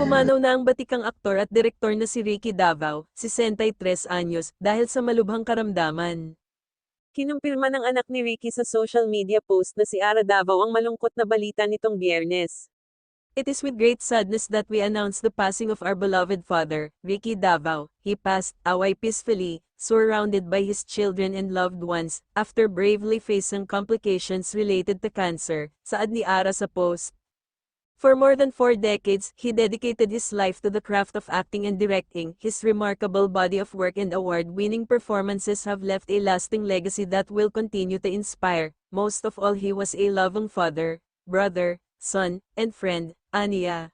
Pumanaw na ang batikang aktor at direktor na si Ricky Davao, 63 anyos, dahil sa malubhang karamdaman. Kinumpirma ng anak ni Ricky sa social media post na si Ara Davao ang malungkot na balita nitong biyernes. It is with great sadness that we announce the passing of our beloved father, Ricky Davao. He passed away peacefully, surrounded by his children and loved ones, after bravely facing complications related to cancer, saad ni Ara sa post. For more than four decades, he dedicated his life to the craft of acting and directing. His remarkable body of work and award-winning performances have left a lasting legacy that will continue to inspire. Most of all, he was a loving father, brother, son, and friend, Ania.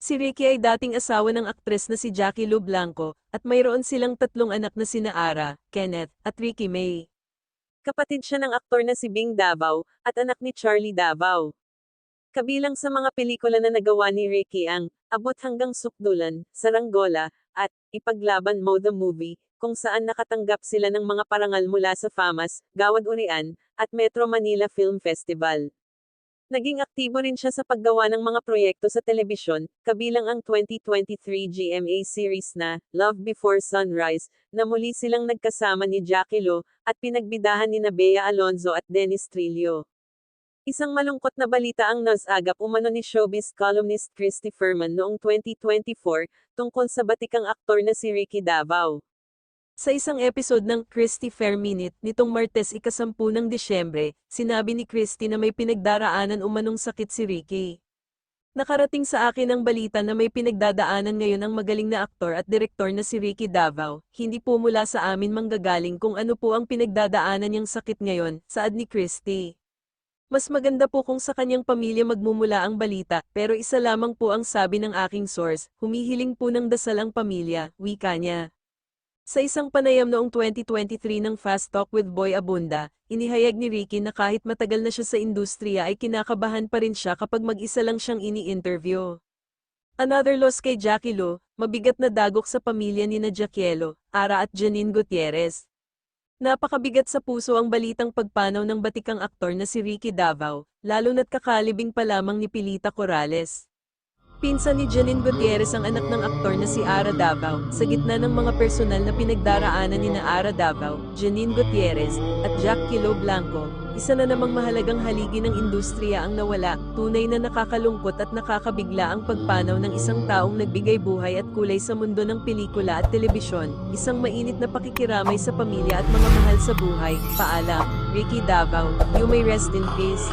Si Ricky ay dating asawa ng aktres na si Jackie Lu Blanco, at mayroon silang tatlong anak na sina Ara, Kenneth, at Ricky May. Kapatid siya ng aktor na si Bing Davao, at anak ni Charlie Davao. Kabilang sa mga pelikula na nagawa ni Ricky ang Abot hanggang Sukdulan, Saranggola, at Ipaglaban Mo the Movie, kung saan nakatanggap sila ng mga parangal mula sa FAMAS, Gawad Urian, at Metro Manila Film Festival. Naging aktibo rin siya sa paggawa ng mga proyekto sa telebisyon, kabilang ang 2023 GMA series na Love Before Sunrise, na muli silang nagkasama ni Jackie Lo, at pinagbidahan ni Bea Alonzo at Dennis Trillo. Isang malungkot na balita ang nasagap umano ni showbiz columnist Christy Furman noong 2024, tungkol sa batikang aktor na si Ricky Davao. Sa isang episode ng Christy Fair Minute nitong Martes ikasampu ng Disyembre, sinabi ni Christy na may pinagdaraanan umanong sakit si Ricky. Nakarating sa akin ang balita na may pinagdadaanan ngayon ang magaling na aktor at direktor na si Ricky Davao, hindi po mula sa amin manggagaling kung ano po ang pinagdadaanan niyang sakit ngayon, saad ni Christy. Mas maganda po kung sa kanyang pamilya magmumula ang balita, pero isa lamang po ang sabi ng aking source, humihiling po ng dasal ang pamilya, wika niya. Sa isang panayam noong 2023 ng Fast Talk with Boy Abunda, inihayag ni Ricky na kahit matagal na siya sa industriya ay kinakabahan pa rin siya kapag mag-isa lang siyang ini-interview. Another loss kay Jackie Lo, mabigat na dagok sa pamilya ni na Jaquielo, Ara at Janine Gutierrez. Napakabigat sa puso ang balitang pagpanaw ng batikang aktor na si Ricky Davao, lalo na't kakalibing pa lamang ni Pilita Corrales. Pinsan ni Janine Gutierrez ang anak ng aktor na si Ara Davao, sa gitna ng mga personal na pinagdaraanan ni na Ara Davao, Janine Gutierrez, at Jack Kilo Blanco, isa na namang mahalagang haligi ng industriya ang nawala, tunay na nakakalungkot at nakakabigla ang pagpanaw ng isang taong nagbigay buhay at kulay sa mundo ng pelikula at telebisyon, isang mainit na pakikiramay sa pamilya at mga mahal sa buhay, paalam, Ricky Davao, you may rest in peace.